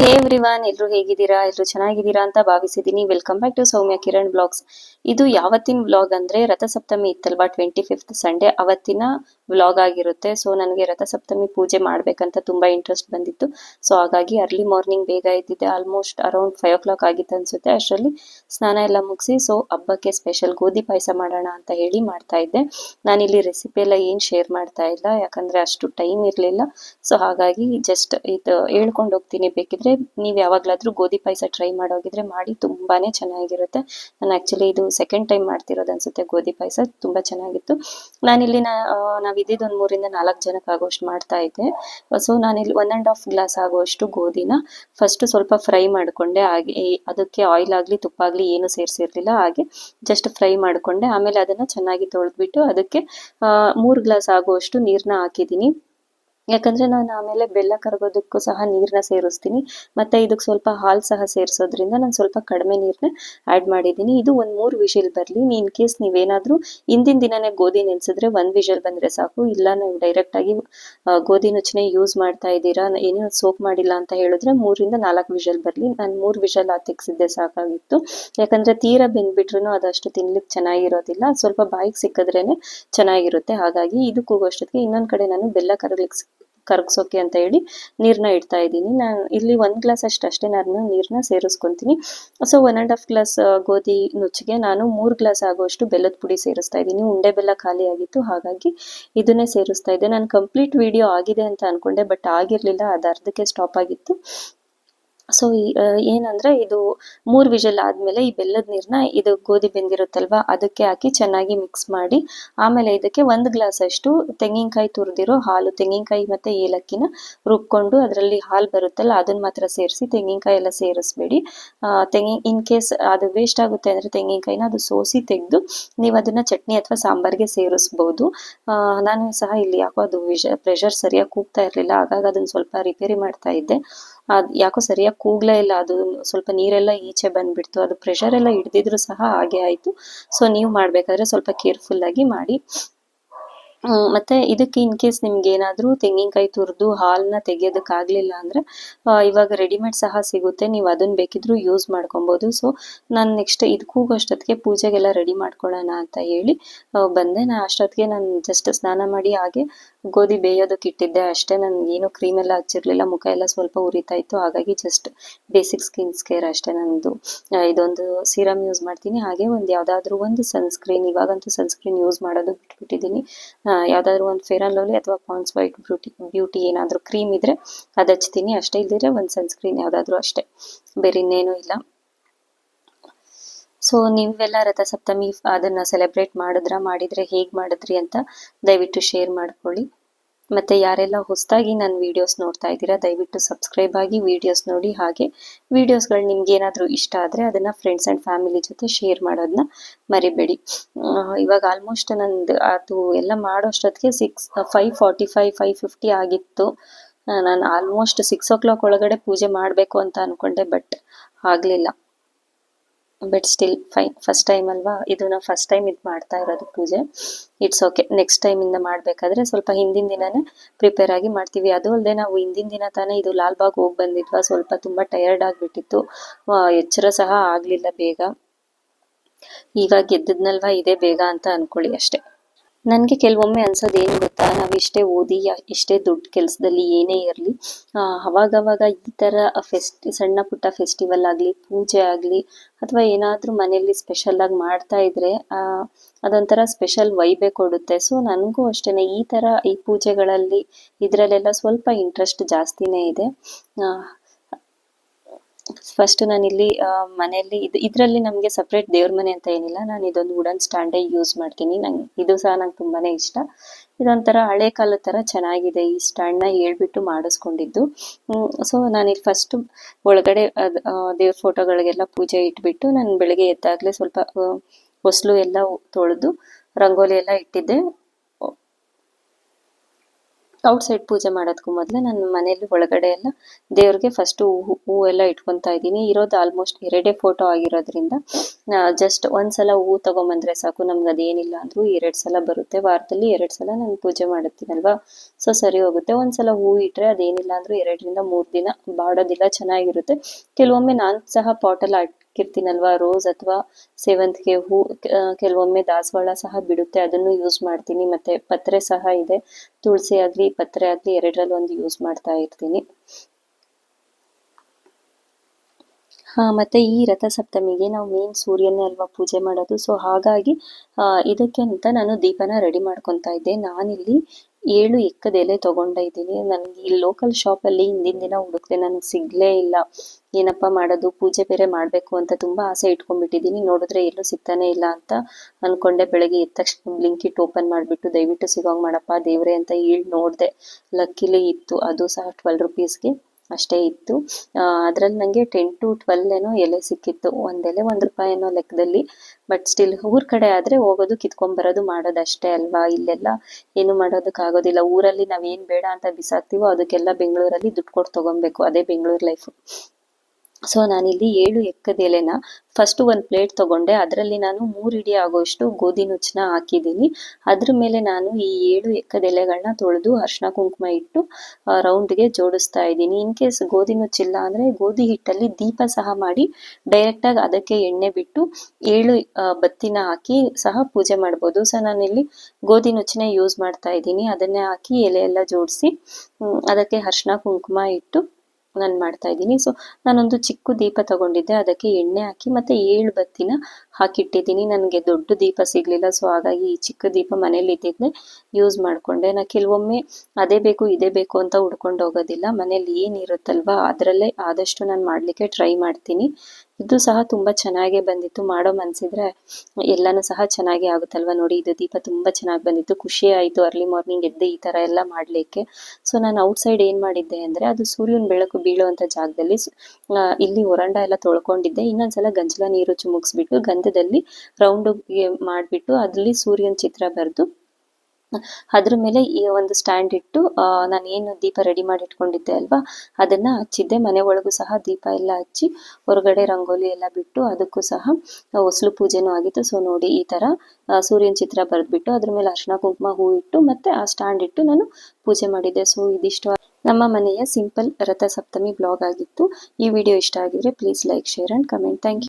ಹೇ everyone ಎಲ್ಲರೂ ಹೇಗಿದ್ದೀರಾ? ಎಲ್ಲರೂ ಚೆನ್ನಾಗಿದ್ದೀರಾ ಅಂತ ಭಾವಿಸಿದ್ದೀನಿ. Welcome back to Soumya Kiran blogs ಇದು ಯಾವತ್ತಿನ ವ್ಲಾಗ್ ಅಂದ್ರೆ ರಥಸಪ್ತಮಿ ಇತ್ತಲ್ವಾ? ಟ್ವೆಂಟಿ ಫಿಫ್ತ್ ಸಂಡೇ ಅವತ್ತಿನ ವ್ಲಾಗ್ ಆಗಿರುತ್ತೆ. ಸೊ ನನಗೆ ರಥಸಪ್ತಮಿ ಪೂಜೆ ಮಾಡ್ಬೇಕಂತ ತುಂಬಾ ಇಂಟ್ರೆಸ್ಟ್ ಬಂದಿತ್ತು. ಸೊ ಹಾಗಾಗಿ ಅರ್ಲಿ ಮಾರ್ನಿಂಗ್ ಬೇಗ ಇದ್ದಿದ್ದೆ almost around five o'clock ಆಗಿತ್ತು ಅನ್ಸುತ್ತೆ. ಅಷ್ಟರಲ್ಲಿ ಸ್ನಾನ ಎಲ್ಲ ಮುಗಿಸಿ ಸೊ ಹಬ್ಬಕ್ಕೆ ಸ್ಪೆಷಲ್ ಗೋಧಿ ಪಾಯಸ ಮಾಡೋಣ ಅಂತ ಹೇಳಿ ಮಾಡ್ತಾ ಇದ್ದೆ. ನಾನಿಲ್ಲಿ ರೆಸಿಪಿ ಎಲ್ಲ ಏನು ಶೇರ್ ಮಾಡ್ತಾ ಇಲ್ಲ. ಯಾಕಂದ್ರೆ ಅಷ್ಟು ಟೈಮ್ ಇರಲಿಲ್ಲ. ಸೊ ಹಾಗಾಗಿ ಜಸ್ಟ್ ಇದು ಹೇಳ್ಕೊಂಡು ಹೋಗ್ತೀನಿ. ಬೇಕಿದ್ರೆ ನೀವು ಯಾವಾಗಲಾದರೂ ಗೋಧಿ ಪಾಯಸ ಟ್ರೈ ಮಾಡೋಗಿದ್ರೆ ಮಾಡಿ ತುಂಬಾನೇ ಚೆನ್ನಾಗಿರುತ್ತೆ. ನಾನು ಆಕ್ಚುಲಿ ಇದು ಸೆಕೆಂಡ್ ಟೈಮ್ ಮಾಡ್ತಿರೋದು ಅನ್ಸುತ್ತೆ ಗೋಧಿ ಪಾಯಸ. ತುಂಬಾ ಚೆನ್ನಾಗಿತ್ತು. ನಾನಿಲ್ಲಿ ನಾ ನಾವು ಇದ್ದಿದ್ದು ಒಂದು ಮೂರಿಂದ ನಾಲ್ಕು ಜನಕ್ಕೆ ಆಗೋಷ್ಟು ಮಾಡ್ತಾ ಇದ್ದೆ. ಸೊ ನಾನಿಲ್ಲಿ ಒನ್ ಆ್ಯಂಡ್ ಹಾಫ್ ಗ್ಲಾಸ್ ಆಗುವಷ್ಟು ಗೋಧಿನ ಫಸ್ಟ್ ಸ್ವಲ್ಪ ಫ್ರೈ ಮಾಡಿಕೊಂಡೆ. ಹಾಗೆ ಅದಕ್ಕೆ ಆಯಿಲ್ ಆಗಲಿ, ತುಪ್ಪ ಆಗಲಿ ಏನು ಸೇರ್ಸಿರ್ಲಿಲ್ಲ. ಹಾಗೆ ಜಸ್ಟ್ ಫ್ರೈ ಮಾಡಿಕೊಂಡೆ. ಆಮೇಲೆ ಅದನ್ನು ಚೆನ್ನಾಗಿ ತೊಳೆದ್ಬಿಟ್ಟು ಅದಕ್ಕೆ ಮೂರು ಗ್ಲಾಸ್ ಆಗುವಷ್ಟು ನೀರನ್ನ ಹಾಕಿದ್ದೀನಿ. ಯಾಕಂದ್ರೆ ನಾನು ಆಮೇಲೆ ಬೆಲ್ಲ ಕರಗೋದಕ್ಕೂ ಸಹ ನೀರನ್ನ ಸೇರಿಸ್ತೀನಿ, ಮತ್ತೆ ಇದಕ್ಕೆ ಸ್ವಲ್ಪ ಹಾಲು ಸಹ ಸೇರಿಸೋದ್ರಿಂದ ನಾನು ಸ್ವಲ್ಪ ಕಡಿಮೆ ನೀರನ್ನ ಆ್ಯಡ್ ಮಾಡಿದ್ದೀನಿ. ಇದು ಒಂದು ಮೂರು ವಿಷಲ್ ಬರಲಿ ಇನ್ ಕೇಸ್ ನೀವೇನಾದರೂ ಹಿಂದಿನ ದಿನನೇ ಗೋಧಿ ನೆನೆಸಿದ್ರೆ ಒಂದು ವಿಷಲ್ ಬಂದರೆ ಸಾಕು, ಇಲ್ಲ ನೀವು ಡೈರೆಕ್ಟಾಗಿ ಗೋಧಿ ನುಚ್ಚನೆ ಯೂಸ್ ಮಾಡ್ತಾ ಇದ್ದೀರಾ, ಏನೂ ಸೋಪ್ ಮಾಡಿಲ್ಲ ಅಂತ ಹೇಳಿದ್ರೆ ಮೂರಿಂದ ನಾಲ್ಕು ವಿಷಲ್ ಬರಲಿ. ನಾನು ಮೂರು ವಿಷಲ್ ತೆಗ್ಸಿದ್ದೆ ಸಾಕಾಗಿತ್ತು. ಯಾಕಂದ್ರೆ ತೀರಾ ಬೆಂದ್ಬಿಟ್ರು ಅದಷ್ಟು ತಿನ್ಲಿಕ್ಕೆ ಚೆನ್ನಾಗಿರೋದಿಲ್ಲ, ಸ್ವಲ್ಪ ಬಾಯಿಗೆ ಸಿಕ್ಕಿದ್ರೇ ಚೆನ್ನಾಗಿರುತ್ತೆ. ಹಾಗಾಗಿ ಇದು ಕೂಗೋಷ್ಟೊತ್ತಿಗೆ ಇನ್ನೊಂದು ಕಡೆ ನಾನು ಬೆಲ್ಲ ಕರಗ್ಲಿಕ್ಕೆ ಕರಗಿಸೋಕೆ ಅಂತ ಹೇಳಿ ನೀರನ್ನ ಇಡ್ತಾ ಇದ್ದೀನಿ. ನಾನು ಇಲ್ಲಿ ಒಂದು ಗ್ಲಾಸ್ ಅಷ್ಟು ಅಷ್ಟೇ ನಾನು ನೀರನ್ನ ಸೇರಿಸ್ಕೊತೀನಿ. So one and half glass ಗೋಧಿ ನುಚ್ಚಿಗೆ ನಾನು ಮೂರು ಗ್ಲಾಸ್ ಆಗುವಷ್ಟು ಬೆಲ್ಲದ ಪುಡಿ ಸೇರಿಸ್ತಾ ಇದ್ದೀನಿ. ಉಂಡೆ ಬೆಲ್ಲ ಖಾಲಿ ಆಗಿತ್ತು, ಹಾಗಾಗಿ ಇದನ್ನೇ ಸೇರಿಸ್ತಾ ಇದ್ದೆ. ನಾನು ಕಂಪ್ಲೀಟ್ ವಿಡಿಯೋ ಆಗಿದೆ ಅಂತ ಅನ್ಕೊಂಡೆ ಬಟ್ ಆಗಿರಲಿಲ್ಲ, ಅದು ಅರ್ಧಕ್ಕೆ ಸ್ಟಾಪ್ ಆಗಿತ್ತು. ಸೊ ಏನಂದ್ರೆ ಇದು ಮೂರು ವಿಷಲ್ ಆದ್ಮೇಲೆ ಈ ಬೆಲ್ಲದ ನೀರನ್ನ ಇದು ಗೋಧಿ ಬೆಂದಿರುತ್ತಲ್ವಾ ಅದಕ್ಕೆ ಹಾಕಿ ಚೆನ್ನಾಗಿ ಮಿಕ್ಸ್ ಮಾಡಿ ಆಮೇಲೆ ಇದಕ್ಕೆ ಒಂದು ಗ್ಲಾಸ್ ಅಷ್ಟು ತೆಂಗಿನಕಾಯಿ ತುರಿದಿರೋ ಹಾಲು ತೆಂಗಿನಕಾಯಿ ಮತ್ತೆ ಏಲಕ್ಕಿನ ರುಬ್ಕೊಂಡು ಅದರಲ್ಲಿ ಹಾಲು ಬರುತ್ತಲ್ಲ ಅದನ್ನ ಮಾತ್ರ ಸೇರಿಸಿ ತೆಂಗಿನಕಾಯಿ ಎಲ್ಲ ಸೇರಿಸ್ಬೇಡಿ. ತೆಂಗಿನ ಇನ್ ಕೇಸ್ ಅದು ವೇಸ್ಟ್ ಆಗುತ್ತೆ ಅಂದ್ರೆ ತೆಂಗಿನಕಾಯಿನ ಅದು ಸೋಸಿ ತೆಗೆದು ನೀವು ಅದನ್ನ ಚಟ್ನಿ ಅಥವಾ ಸಾಂಬಾರ್ಗೆ ಸೇರಿಸ್ಬಹುದು ಆ, ನಾನು ಸಹ ಇಲ್ಲಿ ಯಾಕೋ ಅದು ವಿಷ ಪ್ರೆಷರ್ ಸರಿಯಾಗಿ ಕೂಗ್ತಾ ಇರಲಿಲ್ಲ ಹಾಗಾಗಿ ಅದನ್ನ ಸ್ವಲ್ಪ ರಿಪೇರಿ ಮಾಡ್ತಾ ಇದ್ದೆ. ಅದ್ ಯಾಕೋ ಸರಿಯಾಗಿ ಕೂಗ್ಲೇ ಇಲ್ಲ. ಅದು ಸ್ವಲ್ಪ ನೀರೆಲ್ಲ ಈಚೆ ಬಂದ್ಬಿಡ್ತು. ಅದು ಪ್ರೆಷರ್ ಎಲ್ಲ ಹಿಡ್ದಿದ್ರು ಸಹ ಹಾಗೆ ಆಯ್ತು. ಸೊ ನೀವು ಮಾಡ್ಬೇಕಾದ್ರೆ ಸ್ವಲ್ಪ ಕೇರ್ಫುಲ್ ಆಗಿ ಮಾಡಿ. ಮತ್ತೆ ಇದಕ್ಕೆ ಇನ್ ಕೇಸ್ ನಿಮ್ಗೆ ಏನಾದ್ರೂ ತೆಂಗಿನಕಾಯಿ ತುರಿದು ಹಾಲನ್ನ ತೆಗಿಯೋದಕ್ಕಾಗ್ಲಿಲ್ಲ ಅಂದ್ರೆ ಇವಾಗ ರೆಡಿಮೇಡ್ ಸಹ ಸಿಗುತ್ತೆ. ನೀವು ಅದನ್ನ ಬೇಕಿದ್ರೂ ಯೂಸ್ ಮಾಡ್ಕೊಬೋದು. ಸೊ ನಾನು ನೆಕ್ಸ್ಟ್ ಇದು ಕೂಗೋಷ್ಟೊತ್ತಿಗೆ ಪೂಜೆಗೆಲ್ಲ ರೆಡಿ ಮಾಡ್ಕೊಳ್ಳೋಣ ಅಂತ ಹೇಳಿ ಬಂದೆ. ನಾ ಅಷ್ಟೊತ್ತಿಗೆ ನಾನು ಜಸ್ಟ್ ಸ್ನಾನ ಮಾಡಿ ಹಾಗೆ ಗೋಧಿ ಬೇಯೋದಕ್ಕೆ ಇಟ್ಟಿದ್ದೆ. ಅಷ್ಟೇ ನನ್ಗೆ ಏನು ಕ್ರೀಮ್ ಎಲ್ಲ ಹಚ್ಚಿರ್ಲಿಲ್ಲ. ಮುಖ ಎಲ್ಲ ಸ್ವಲ್ಪ ಉರಿತಾ ಇತ್ತು. ಹಾಗಾಗಿ ಜಸ್ಟ್ ಬೇಸಿಕ್ ಸ್ಕಿನ್ ಕೇರ್ ಅಷ್ಟೇ ನಂದು. ಇದೊಂದು ಸೀರಮ್ ಯೂಸ್ ಮಾಡ್ತೀನಿ. ಹಾಗೆ ಒಂದು ಯಾವ್ದಾದ್ರು ಒಂದು ಸನ್ಸ್ಕ್ರೀನ್ ಇವಾಗಂತೂ ಸನ್ಸ್ಕ್ರೀನ್ ಯೂಸ್ ಮಾಡೋದು ಬಿಟ್ಬಿಟ್ಟಿದ್ದೀನಿ. ಯಾವುದಾದ್ರೂ ಯಾವ್ದಾದ್ರು ಒಂದು ಫೇರ್ ಅಂಡ್ ಲವ್ಲಿ ಅಥವಾ ಪಾಂಡ್ಸ್ ವೈಟ್ ಬ್ಯೂಟಿ ಬ್ಯೂಟಿ ಏನಾದರೂ ಕ್ರೀಮ್ ಇದ್ರೆ ಅದು ಹಚ್ತೀನಿ. ಅಷ್ಟೇ ಇಲ್ದಿದ್ರೆ ಒಂದು ಸನ್ಸ್ಕ್ರೀನ್ ಯಾವ್ದಾದ್ರು ಅಷ್ಟೇ. ಬೇರೆ ಇನ್ನೇನು ಇಲ್ಲ. ಸೊ ನೀವೆಲ್ಲ ರಥಸಪ್ತಮಿ, ಅದನ್ನ ಸೆಲೆಬ್ರೇಟ್ ಮಾಡಿದ್ರ, ಮಾಡಿದ್ರೆ ಹೇಗ್ ಮಾಡಿದ್ರಿ ಅಂತ ದಯವಿಟ್ಟು ಶೇರ್ ಮಾಡ್ಕೊಳ್ಳಿ. ಮತ್ತೆ ಯಾರೆಲ್ಲ ಹೊಸದಾಗಿ ನನ್ನ ವಿಡಿಯೋಸ್ ನೋಡ್ತಾ ಇದ್ದೀರಾ, ದಯವಿಟ್ಟು ಸಬ್ಸ್ಕ್ರೈಬ್ ಆಗಿ ವಿಡಿಯೋಸ್ ನೋಡಿ. ಹಾಗೆ ವಿಡಿಯೋಸ್ಗಳು ನಿಮ್ಗೆ ಏನಾದರೂ ಇಷ್ಟ ಆದರೆ ಅದನ್ನ ಫ್ರೆಂಡ್ಸ್ ಆ್ಯಂಡ್ ಫ್ಯಾಮಿಲಿ ಜೊತೆ ಶೇರ್ ಮಾಡೋದನ್ನ ಮರಿಬೇಡಿ. ಇವಾಗ ಆಲ್ಮೋಸ್ಟ್ ನಂದು ಅದು ಎಲ್ಲ ಮಾಡೋಷ್ಟೊತ್ತಿಗೆ six five forty five five fifty ಆಗಿತ್ತು ನಾನು ಆಲ್ಮೋಸ್ಟ್ ಸಿಕ್ಸ್ ಓ ಕ್ಲಾಕ್ ಒಳಗಡೆ ಪೂಜೆ ಮಾಡಬೇಕು ಅಂತ ಅನ್ಕೊಂಡೆ ಬಟ್ ಆಗಲಿಲ್ಲ. But still fine first time ಅಲ್ವಾ? ಇದು ನಾವು ಫಸ್ಟ್ ಟೈಮ್ ಇದು ಮಾಡ್ತಾ ಇರೋದು ಪೂಜೆ. ಇಟ್ಸ್ ಓಕೆ ನೆಕ್ಸ್ಟ್ ಟೈಮಿಂದ ಮಾಡಬೇಕಾದ್ರೆ ಸ್ವಲ್ಪ ಹಿಂದಿನ ದಿನನೇ ಪ್ರಿಪೇರ್ ಆಗಿ ಮಾಡ್ತೀವಿ. ಅದು ಅಲ್ಲದೆ ನಾವು ಹಿಂದಿನ ದಿನ ತಾನೇ ಇದು ಲಾಲ್ಬಾಗ್ ಹೋಗಿ ಬಂದಿದ್ವಾ? ಸ್ವಲ್ಪ ತುಂಬ ಟಯರ್ಡ್ ಆಗಿಬಿಟ್ಟಿತ್ತು. ಎಚ್ಚರ ಸಹ ಆಗಲಿಲ್ಲ ಬೇಗ. ಈಗ ಗೆದ್ದದ್ನಲ್ವಾ? ಇದೇ ಬೇಗ ಅಂತ ಅನ್ಕೊಳ್ಳಿ ಅಷ್ಟೇ. ನನಗೆ ಕೆಲವೊಮ್ಮೆ ಅನ್ಸೋದು ಏನು ಗೊತ್ತಾ? ನಾವು ಇಷ್ಟೇ ಓದಿ ಎಷ್ಟೇ ದುಡ್ಡು ಕೆಲಸದಲ್ಲಿ ಏನೇ ಇರಲಿ ಅವಾಗವಾಗ ಈ ಥರ ಫೆಸ್ಟ್, ಸಣ್ಣ ಪುಟ್ಟ ಫೆಸ್ಟಿವಲ್ ಆಗಲಿ, ಪೂಜೆ ಆಗಲಿ, ಅಥವಾ ಏನಾದರೂ ಮನೆಯಲ್ಲಿ ಸ್ಪೆಷಲ್ ಆಗಿ ಮಾಡ್ತಾ ಇದ್ರೆ ಅದೊಂಥರ ಸ್ಪೆಷಲ್ ವೈಬೇ ಕೊಡುತ್ತೆ. ಸೊ, ನನಗೂ ಅಷ್ಟೇ ಈ ಥರ ಈ ಪೂಜೆಗಳಲ್ಲಿ ಇದರಲ್ಲೆಲ್ಲ ಸ್ವಲ್ಪ ಇಂಟ್ರೆಸ್ಟ್ ಜಾಸ್ತಿನೇ ಇದೆ. ಫಸ್ಟ್ ನಾನು ಇಲ್ಲಿ ಮನೆಯಲ್ಲಿ ಇದು, ಇದರಲ್ಲಿ ನಮಗೆ ಸಪ್ರೇಟ್ ದೇವ್ರ ಮನೆ ಅಂತ ಏನಿಲ್ಲ. ನಾನು ಇದೊಂದು ವುಡನ್ ಸ್ಟ್ಯಾಂಡೇ ಯೂಸ್ ಮಾಡ್ತೀನಿ. ನಂಗೆ, ಇದು ಸಹ ನಂಗೆ ತುಂಬಾನೇ ಇಷ್ಟ. ಇದೊಂಥರ ಹಳೆ ಕಾಲದ ಥರ ಚೆನ್ನಾಗಿದೆ ಈ ಸ್ಟ್ಯಾಂಡ್ನ ಹೇಳ್ಬಿಟ್ಟು ಮಾಡಿಸ್ಕೊಂಡಿದ್ದು. ಸೊ ನಾನಿಲ್ಲಿ ಫಸ್ಟ್ ಒಳಗಡೆ ದೇವ್ರ ಫೋಟೋಗಳಿಗೆಲ್ಲ ಪೂಜೆ ಇಟ್ಬಿಟ್ಟು ನಾನು ಬೆಳಗ್ಗೆ ಎದ್ದಾಗಲೇ ಸ್ವಲ್ಪ ಹೊಸ್ಲು ಎಲ್ಲ ತೊಳೆದು, ರಂಗೋಲಿ ಎಲ್ಲ ಇಟ್ಟಿದ್ದೆ. ಔಟ್ಸೈಡ್ ಪೂಜೆ ಮಾಡೋದಕ್ಕೂ ಮೊದಲು ನಾನು ಮನೆಯಲ್ಲಿ ಒಳಗಡೆ ಎಲ್ಲ ದೇವ್ರಿಗೆ ಫಸ್ಟು ಹೂ ಎಲ್ಲ ಇಟ್ಕೊತಾ ಇದ್ದೀನಿ. ಇರೋದು ಆಲ್ಮೋಸ್ಟ್ ಎರಡೇ ಫೋಟೋ ಆಗಿರೋದ್ರಿಂದ ಜಸ್ಟ್ ಒಂದ್ಸಲ ಹೂ ತಗೊಂಬಂದ್ರೆ ಸಾಕು, ನಮ್ಗೆ ಅದೇನಿಲ್ಲ ಅಂದ್ರೂ ಎರಡು ಸಲ ಬರುತ್ತೆ. ವಾರದಲ್ಲಿ ಎರಡು ಸಲ ನಾನು ಪೂಜೆ ಮಾಡುತ್ತೀನಲ್ವಾ? ಸೊ ಸರಿ ಹೋಗುತ್ತೆ. ಒಂದ್ಸಲ ಹೂ ಇಟ್ಟರೆ ಅದೇನಿಲ್ಲ ಅಂದ್ರೂ ಎರಡರಿಂದ ಮೂರು ದಿನ ಬಾಡೋದಿಲ್ಲ, ಚೆನ್ನಾಗಿರುತ್ತೆ. ಕೆಲವೊಮ್ಮೆ ನಾನು ಸಹ ಪಾಟಲ್ಲಿ ಹಾಕಿರ್ತೀನಲ್ವಾ ರೋಸ್ ಅಥವಾ ಸೇವಂತಿಗೆ ಹೂ ಕೆಲವೊಮ್ಮೆ ದಾಸವಾಳ ಸಹ ಬಿಡುತ್ತೆ. ಅದನ್ನು ಯೂಸ್ ಮಾಡ್ತೀನಿ. ಮತ್ತೆ ಪತ್ರೆ ಸಹ ಇದೆ. ತುಳಸಿ ಆಗ್ಲಿ, ಪತ್ರೆ ಆಗ್ಲಿ, ಎರಡರಲ್ಲಿ ಒಂದು ಯೂಸ್ ಮಾಡ್ತಾ ಇರ್ತೀನಿ. ಹಾ, ಮತ್ತೆ ಈ ರಥಸಪ್ತಮಿಗೆ ನಾವು ಮೇನ್ ಸೂರ್ಯನೇ ಅಲ್ವಾ ಪೂಜೆ ಮಾಡೋದು. ಸೊ ಹಾಗಾಗಿ ಇದಕ್ಕೆ ಅಂತ ನಾನು ದೀಪನ ರೆಡಿ ಮಾಡ್ಕೊತಾ ಇದ್ದೆ. ನಾನಿಲ್ಲಿ ಏಳು ಎಕ್ಕದ ಎಲೆ ತಗೊಂಡ ಇದ್ದೀನಿ. ನನಗೆ ಈ ಲೋಕಲ್ ಶಾಪಲ್ಲಿ ಹಿಂದಿನ ದಿನ ಹುಡುಕ್ದೆ ನನಗೆ ಸಿಗ್ಲೇ ಇಲ್ಲ. ಏನಪ್ಪ ಮಾಡೋದು? ಪೂಜೆ ಬೇರೆ ಮಾಡಬೇಕು ಅಂತ ತುಂಬಾ ಆಸೆ ಇಟ್ಕೊಂಡ್ಬಿಟ್ಟಿದ್ದೀನಿ. ನೋಡಿದ್ರೆ ಎಲ್ಲೂ ಸಿಗ್ತಾನೆ ಇಲ್ಲ ಅಂತ ಅನ್ಕೊಂಡೆ ಬೆಳಗ್ಗೆ ಎದ್ದ ತಕ್ಷಣ ಬ್ಲಿಂಕಿಟ್ ಓಪನ್ ಮಾಡಿಬಿಟ್ಟು ದಯವಿಟ್ಟು ಸಿಗೋಂಗ್ ಮಾಡಪ್ಪ ದೇವ್ರೆ ಅಂತ ಹೇಳಿ ನೋಡಿದೆ. ಲಕ್ಕಿಲಿ ಇತ್ತು. ಅದು ಸಹ ಟ್ವೆಲ್ ರುಪೀಸ್ಗೆ ಅಷ್ಟೇ ಇತ್ತು. ಅದರಲ್ಲಿ ನನಗೆ ಟೆನ್ ಟು ಟ್ವೆಲ್ ಏನೋ ಎಲೆ ಸಿಕ್ಕಿತ್ತು. ಒಂದ್ ಎಲೆ ಒಂದ್ ರೂಪಾಯಿ ಏನೋ ಲೆಕ್ಕದಲ್ಲಿ. ಬಟ್ ಸ್ಟಿಲ್ ಊರ್ ಕಡೆ ಆದ್ರೆ ಹೋಗೋದು ಕಿತ್ಕೊಂಬರೋದು ಮಾಡೋದು ಅಷ್ಟೇ ಅಲ್ವಾ? ಇಲ್ಲೆಲ್ಲ ಏನು ಮಾಡೋದಕ್ ಆಗೋದಿಲ್ಲ ಊರಲ್ಲಿ ನಾವ್ ಏನ್ ಬೇಡ ಅಂತ ಬಿಸಾಕ್ತಿವೋ ಅದಕ್ಕೆಲ್ಲ ಬೆಂಗಳೂರಲ್ಲಿ ದುಡ್ಡು ಕೊಟ್ಟು ತಗೊಬೇಕು. ಅದೇ ಬೆಂಗಳೂರು ಲೈಫ್ ಸೊ ನಾನಿಲ್ಲಿ ಏಳು ಎಕ್ಕದ ಎಲೆನ ಫಸ್ಟ್ ಒಂದು ಪ್ಲೇಟ್ ತಗೊಂಡೆ. ಅದರಲ್ಲಿ ನಾನು ಮೂರು ಇಡಿ ಆಗೋಷ್ಟು ಗೋಧಿ ನುಚ್ಚನ್ನ ಹಾಕಿದ್ದೀನಿ. ಅದ್ರ ಮೇಲೆ ನಾನು ಈ ಏಳು ಎಕ್ಕದ ಎಲೆಗಳನ್ನ ತೊಳೆದು ಅರ್ಶಿನ ಕುಂಕುಮ ಇಟ್ಟು ರೌಂಡ್ಗೆ ಜೋಡಿಸ್ತಾ ಇದ್ದೀನಿ. ಇನ್ ಕೇಸ್ ಗೋಧಿ ನುಚ್ಚಿಲ್ಲ ಅಂದರೆ ಗೋಧಿ ಹಿಟ್ಟಲ್ಲಿ ದೀಪ ಸಹ ಮಾಡಿ ಡೈರೆಕ್ಟಾಗಿ ಅದಕ್ಕೆ ಎಣ್ಣೆ ಬಿಟ್ಟು ಏಳು ಬತ್ತಿನ ಹಾಕಿ ಸಹ ಪೂಜೆ ಮಾಡ್ಬೋದು. ಸೊ ನಾನಿಲ್ಲಿ ಗೋಧಿ ನುಚ್ಚನ್ನೇ ಯೂಸ್ ಮಾಡ್ತಾ ಇದ್ದೀನಿ. ಅದನ್ನೇ ಹಾಕಿ ಎಲೆ ಎಲ್ಲ ಜೋಡಿಸಿ ಅದಕ್ಕೆ ಅರ್ಶಿನ ಕುಂಕುಮ ಇಟ್ಟು ನಾನು ಮಾಡ್ತಾ ಇದ್ದೀನಿ. ಸೊ ನಾನೊಂದು ಚಿಕ್ಕ ದೀಪ ತಗೊಂಡಿದ್ದೆ. ಅದಕ್ಕೆ ಎಣ್ಣೆ ಹಾಕಿ ಮತ್ತೆ ಏಳು ಬತ್ತಿನ ಹಾಕಿಟ್ಟಿದ್ದೀನಿ. ನನಗೆ ದೊಡ್ಡ ದೀಪ ಸಿಗ್ಲಿಲ್ಲ ಸೊ ಹಾಗಾಗಿ ಈ ಚಿಕ್ಕ ದೀಪ ಮನೇಲಿ ಇದ್ದಿದ್ದೆ ಯೂಸ್ ಮಾಡ್ಕೊಂಡೆ. ನಾ ಕೆಲವೊಮ್ಮೆ ಅದೇ ಬೇಕು, ಇದೇ ಬೇಕು ಅಂತ ಹುಡ್ಕೊಂಡು ಹೋಗೋದಿಲ್ಲ. ಮನೇಲಿ ಏನಿರುತ್ತಲ್ವಾ ಅದರಲ್ಲೇ ಆದಷ್ಟು ನಾನು ಮಾಡ್ಲಿಕ್ಕೆ ಟ್ರೈ ಮಾಡ್ತೀನಿ. ಇದು ಸಹ ತುಂಬಾ ಚೆನ್ನಾಗೇ ಬಂದಿತ್ತು. ಮಾಡೋ ಮನಸ್ಸಿದ್ರೆ ಎಲ್ಲಾನು ಸಹ ಚೆನ್ನಾಗಿ ಆಗುತ್ತಲ್ವಾ ನೋಡಿ. ಇದು ದೀಪ ತುಂಬಾ ಚೆನ್ನಾಗಿ ಬಂದಿತ್ತು. ಖುಷಿ ಆಯ್ತು ಅರ್ಲಿ ಮಾರ್ನಿಂಗ್ ಎದ್ದೆ ಈ ತರ ಎಲ್ಲ ಮಾಡ್ಲಿಕ್ಕೆ. ಸೊ ನಾನು ಔಟ್ಸೈಡ್ ಏನು ಮಾಡಿದ್ದೆ ಅಂದ್ರೆ ಅದು ಸೂರ್ಯನ ಬೆಳಕು ಬೀಳುವಂತ ಜಾಗದಲ್ಲಿ ಇಲ್ಲಿ ಹೊರಂಡ ಎಲ್ಲ ತೊಳ್ಕೊಂಡಿದ್ದೆ. ಇನ್ನೊಂದ್ಸಲ ಗಂಜಲ ನೀರು ಚುಮುಕ್ಸ್ಬಿಟ್ಟು ಗಂಧದಲ್ಲಿ ರೌಂಡ್ ಮಾಡಿಬಿಟ್ಟು ಅದ್ರಲ್ಲಿ ಸೂರ್ಯನ ಚಿತ್ರ ಬರೆದು, ಅದ್ರ ಮೇಲೆ ಈ ಒಂದು ಸ್ಟ್ಯಾಂಡ್ ಇಟ್ಟು ನಾನು ಏನು ದೀಪ ರೆಡಿ ಮಾಡಿ ಇಟ್ಕೊಂಡಿದ್ದೆ ಅಲ್ವಾ, ಅದನ್ನ ಹಚ್ಚಿದ್ದೆ. ಮನೆ ಒಳಗೂ ಸಹ ದೀಪ ಎಲ್ಲ ಹಚ್ಚಿ, ಹೊರಗಡೆ ರಂಗೋಲಿ ಎಲ್ಲ ಬಿಟ್ಟು ಅದಕ್ಕೂ ಸಹ ಹೊಸಲು ಪೂಜೆನೂ ಆಗಿತ್ತು. ಸೊ ನೋಡಿ ಈ ತರ ಸೂರ್ಯನ ಚಿತ್ರ ಬರೆದ್ಬಿಟ್ಟು ಅದ್ರ ಮೇಲೆ ಅರ್ಶಿನ ಕುಂಕುಮ ಹೂ ಇಟ್ಟು ಮತ್ತೆ ಆ ಸ್ಟ್ಯಾಂಡ್ ಇಟ್ಟು ನಾನು ಪೂಜೆ ಮಾಡಿದ್ದೆ. ಸೊ ಇದಿಷ್ಟು ನಮ್ಮ ಮನೆಯ ಸಿಂಪಲ್ ರಥ ಸಪ್ತಮಿ ಬ್ಲಾಗ್ ಆಗಿತ್ತು. ಈ ವಿಡಿಯೋ ಇಷ್ಟ ಆಗಿದ್ರೆ please like share and comment thank you